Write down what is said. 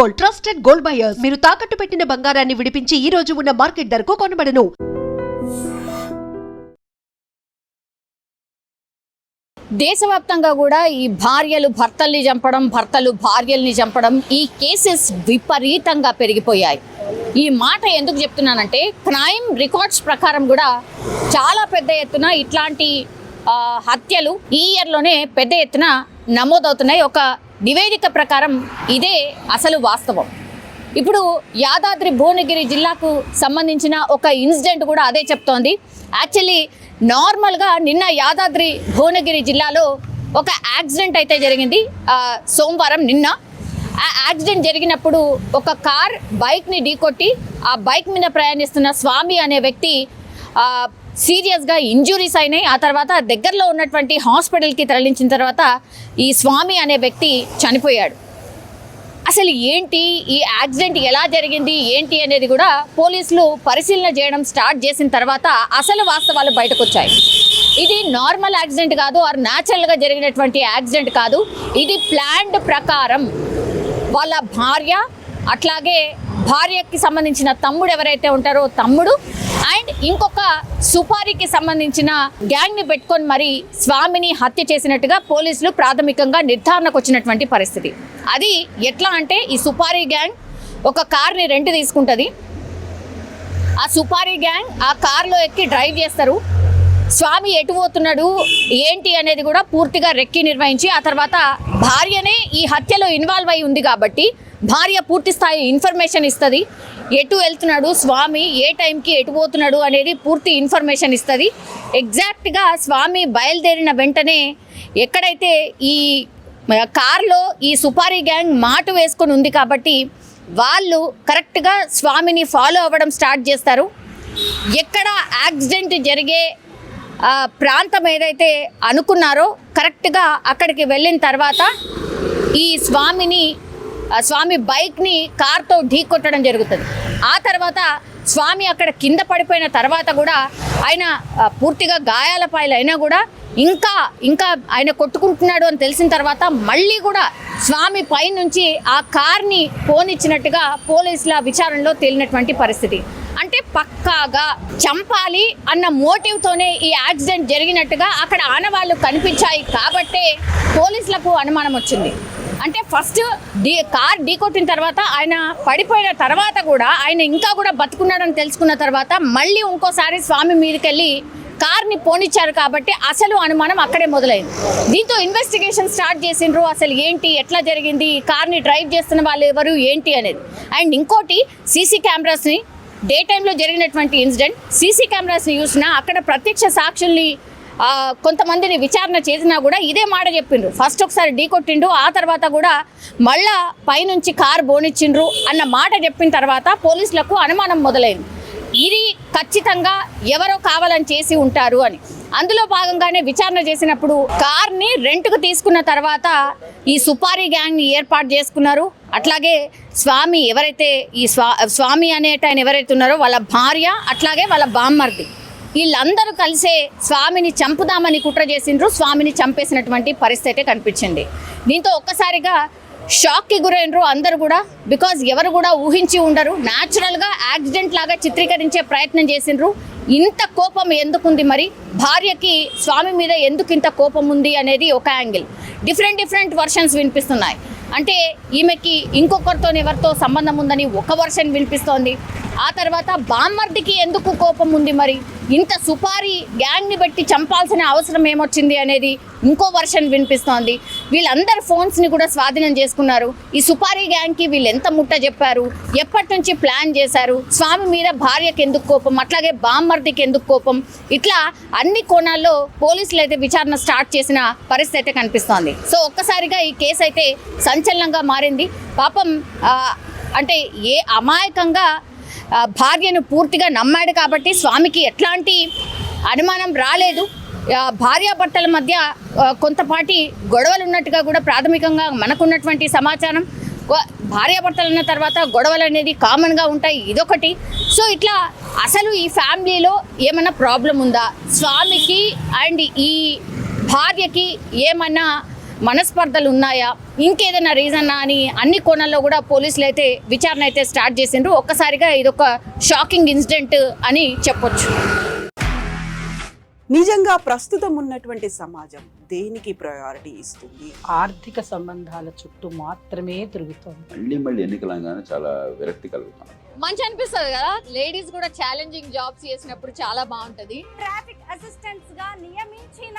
Gold trusted gold buyers. మీరు తాకట్టు పెట్టిన బంగారాన్ని విడిపించి ఈ రోజు ఉన్న మార్కెట్ ధరకు కొనబడను. దేశవ్యాప్తంగా కూడా ఈ భార్యలు భర్తల్ని చంపడం భర్తలు భార్యల్ని చంపడం ఈ కేసెస్ విపరీతంగా పెరిగిపోయాయి. ఈ మాట ఎందుకు చెప్తున్నానంటే క్రైమ్ రికార్డ్స్ ప్రకారం కూడా చాలా పెద్ద ఎత్తున ఇట్లాంటి హత్యలు ఈ ఇయర్లోనే పెద్ద ఎత్తున నమోదవుతున్నాయి. ఒక నివేదిక ప్రకారం ఇదే అసలు వాస్తవం. ఇప్పుడు యాదాద్రి భువనగిరి జిల్లాకు సంబంధించిన ఒక ఇన్సిడెంట్ కూడా అదే చెప్తోంది. యాక్చువల్లీ నార్మల్గా నిన్న యాదాద్రి భువనగిరి జిల్లాలో ఒక యాక్సిడెంట్ అయితే జరిగింది. సోమవారం నిన్న. ఆ యాక్సిడెంట్ జరిగినప్పుడు ఒక కార్ బైక్ని ఢీకొట్టి ఆ బైక్ మీద ప్రయాణిస్తున్న స్వామి అనే వ్యక్తి సీరియస్గా ఇంజురీస్ అయినాయి. ఆ తర్వాత దగ్గరలో ఉన్నటువంటి హాస్పిటల్కి తరలించిన తర్వాత ఈ స్వామి అనే వ్యక్తి చనిపోయాడు. అసలు ఏంటి ఈ యాక్సిడెంట్ ఎలా జరిగింది? ఏంటి అనేది కూడా పోలీసులు పరిశీలన చేయడం స్టార్ట్ చేసిన తర్వాత అసలు వాస్తవాలు బయటకు వచ్చాయి ఇది నార్మల్ యాక్సిడెంట్ కాదు ఆర్ న్యాచురల్గా జరిగినటువంటి యాక్సిడెంట్ కాదు. ఇది ప్లాన్డ్ ప్రకారం వాళ్ళ భార్య అట్లాగే భార్యకి సంబంధించిన తమ్ముడు ఎవరైతే ఉంటారో తమ్ముడు అండ్ ఇంకొక సుపారికి సంబంధించిన గ్యాంగ్ని పెట్టుకొని మరి స్వామిని హత్య చేసినట్టుగా పోలీసులు ప్రాథమికంగా నిర్ధారణకు వచ్చినటువంటి పరిస్థితి. అది ఎట్లా అంటే ఈ సుపారీ గ్యాంగ్ ఒక కార్ని రెంట్ తీసుకుంటుంది. ఆ సుపారీ గ్యాంగ్ ఆ కార్లో ఎక్కి డ్రైవ్ చేస్తారు. స్వామి ఎటు పోతున్నాడు ఏంటి అనేది కూడా పూర్తిగా రెక్కి నిర్వహించి ఆ తర్వాత భార్యనే ఈ హత్యలో ఇన్వాల్వ్ అయి ఉంది కాబట్టి భార్య పూర్తి స్థాయి ఇన్ఫర్మేషన్ ఇస్తుంది. ఎటు వెళ్తున్నాడు స్వామి ఏ టైంకి ఎటు పోతున్నాడు అనేది పూర్తి ఇన్ఫర్మేషన్ ఇస్తుంది. ఎగ్జాక్ట్గా స్వామి బయలుదేరిన వెంటనే ఎక్కడైతే ఈ కార్లో ఈ సుపారీ గ్యాంగ్ మాటు వేసుకొని ఉంది కాబట్టి వాళ్ళు కరెక్ట్గా స్వామిని ఫాలో అవ్వడం స్టార్ట్ చేస్తారు. ఎక్కడ యాక్సిడెంట్ జరిగే ప్రాంతం ఏదైతే అనుకున్నారో కరెక్ట్గా అక్కడికి వెళ్ళిన తర్వాత ఈ స్వామిని స్వామి బైక్ని కార్తో ఢీ కొట్టడం జరుగుతుంది. ఆ తర్వాత స్వామి అక్కడ కింద పడిపోయిన తర్వాత కూడా ఆయన పూర్తిగా గాయాల పాయలైనా అయినా కూడా ఇంకా ఇంకా ఆయన కొట్టుకుంటున్నాడు అని తెలిసిన తర్వాత మళ్ళీ కూడా స్వామి పైనుంచి ఆ కార్ని పోనిచ్చినట్టుగా పోలీసుల విచారణలో తేలినటువంటి పరిస్థితి. అంటే పక్కాగా చంపాలి అన్న మోటివ్తోనే ఈ యాక్సిడెంట్ జరిగినట్టుగా అక్కడ ఆనవాళ్ళు కనిపించాయి కాబట్టే పోలీసులకు అనుమానం వచ్చింది. అంటే ఫస్ట్ డీ కార్ ఢీకొట్టిన తర్వాత ఆయన పడిపోయిన తర్వాత కూడా ఆయన ఇంకా కూడా బతుకున్నాడని తెలుసుకున్న తర్వాత మళ్ళీ ఇంకోసారి స్వామి మీదకెళ్ళి కార్ని పోనిచ్చారు కాబట్టి అసలు అనుమానం అక్కడే మొదలైంది. దీంతో ఇన్వెస్టిగేషన్ స్టార్ట్ చేసిండ్రు. అసలు ఏంటి? ఎట్లా జరిగింది? ఈ కార్ని డ్రైవ్ చేస్తున్న వాళ్ళు ఎవరు? ఏంటి అనేది. అండ్ ఇంకోటి సీసీ కెమెరాస్ని డే టైంలో జరిగినటువంటి ఇన్సిడెంట్ సీసీ కెమెరాస్ని చూసినా అక్కడ ప్రత్యక్ష సాక్షుల్ని కొంతమందిని విచారణ చేసినా కూడా ఇదే మాట చెప్పిండ్రు. ఫస్ట్ ఒకసారి ఢీ కొట్టిండు ఆ తర్వాత కూడా మళ్ళా పైనుంచి కారు బోనిచ్చిండ్రు అన్న మాట చెప్పిన తర్వాత పోలీసులకు అనుమానం మొదలైంది. ఇది ఖచ్చితంగా ఎవరో కావాలని చేసి ఉంటారు అని. అందులో భాగంగానే విచారణ చేసినప్పుడు కార్ని రెంట్కు తీసుకున్న తర్వాత ఈ సుపారీ గ్యాంగ్ని ఏర్పాటు చేసుకున్నారు. అట్లాగే స్వామి ఎవరైతే ఈ స్వా స్వామి అనేట ఆయన ఎవరైతే ఉన్నారో వాళ్ళ భార్య అట్లాగే వాళ్ళ బామ్మర్ది. వీళ్ళందరూ కలిసే స్వామిని చంపుదామని కుట్ర చేసిండ్రు. స్వామిని చంపేసినటువంటి పరిస్థితి కనిపించింది. దీంతో ఒక్కసారిగా షాక్కి గురైనరు అందరు కూడా బికాజ్ ఎవరు కూడా ఊహించి ఉండరు న్యాచురల్గా యాక్సిడెంట్ లాగా చిత్రీకరించే ప్రయత్నం చేసిండ్రు. ఇంత కోపం ఎందుకుంది మరి? భార్యకి స్వామి మీద ఎందుకు ఇంత కోపం ఉంది అనేది ఒక యాంగిల్ డిఫరెంట్ డిఫరెంట్ వర్షన్స్ వినిపిస్తున్నాయి. అంటే ఈమెకి ఇంకొకరితో ఎవరితో సంబంధం ఉందని ఒక వర్షన్ వినిపిస్తోంది. ఆ తర్వాత బామ్మర్దికి ఎందుకు కోపం ఉంది మరి? ఇంత సుపారీ గ్యాంగ్ని బట్టి చంపాల్సిన అవసరం ఏమొచ్చింది అనేది ఇంకో వర్షన్ వినిపిస్తోంది. వీళ్ళందరు ఫోన్స్ని కూడా స్వాధీనం చేసుకున్నారు. ఈ సుపారీ గ్యాంగ్కి వీళ్ళు ఎంత ముట్ట చెప్పారు? ఎప్పటి నుంచి ప్లాన్ చేశారు? స్వామి మీద భార్యకి ఎందుకు కోపం? అట్లాగే బామ్మర్దికి ఎందుకు కోపం? ఇట్లా అన్ని కోణాల్లో పోలీసులు అయితే విచారణ స్టార్ట్ చేసిన పరిస్థితి అయితే కనిపిస్తోంది. సో ఒక్కసారిగా ఈ కేసు అయితే సంచలనంగా మారింది. పాపం అంటే ఏ అమాయకంగా భార్యను పూర్తిగా నమ్మాడు కాబట్టి స్వామికి ఎట్లాంటి అనుమానం రాలేదు. భార్యాభర్తల మధ్య కొంతపాటి గొడవలు ఉన్నట్టుగా కూడా ప్రాథమికంగా మనకున్నటువంటి సమాచారం. భార్యాభర్తలు అన్న తర్వాత గొడవలు అనేది కామన్గా ఉంటాయి ఇదొకటి. సో ఇట్లా అసలు ఈ ఫ్యామిలీలో ఏమన్నా ప్రాబ్లం ఉందా? స్వామికి అండ్ ఈ భార్యకి ఏమన్నా మనస్పర్ధలు ఉన్నాయా? ఇంకేదైనా రీజన్ అని అన్ని కోణాల్లో కూడా పోలీసులు అయితే విచారణ అయితే స్టార్ట్ చేసిండ్రు. ఒక్కసారిగా ఇదొక షాకింగ్ ఇన్సిడెంట్ అని చెప్పొచ్చు. నిజంగా ప్రస్తుతం ఉన్నటువంటి సమాజం దేనికి ప్రయారిటీ ఇస్తుంది? ఆర్థిక సంబంధాల చుట్టూ మాత్రమే తిరుగుతోంది. మళ్ళీ మళ్ళీ ఎన్నికలంగానే చాలా విరక్తి కలుగుతాం మంచి అనిపిస్తుంది కదా? లేడీస్ కూడా ఛాలెంజింగ్ జాబ్స్ చేసినప్పుడు చాలా బాగుంటది. ట్రాఫిక్ అసిస్టెంట్స్గా నియమించిన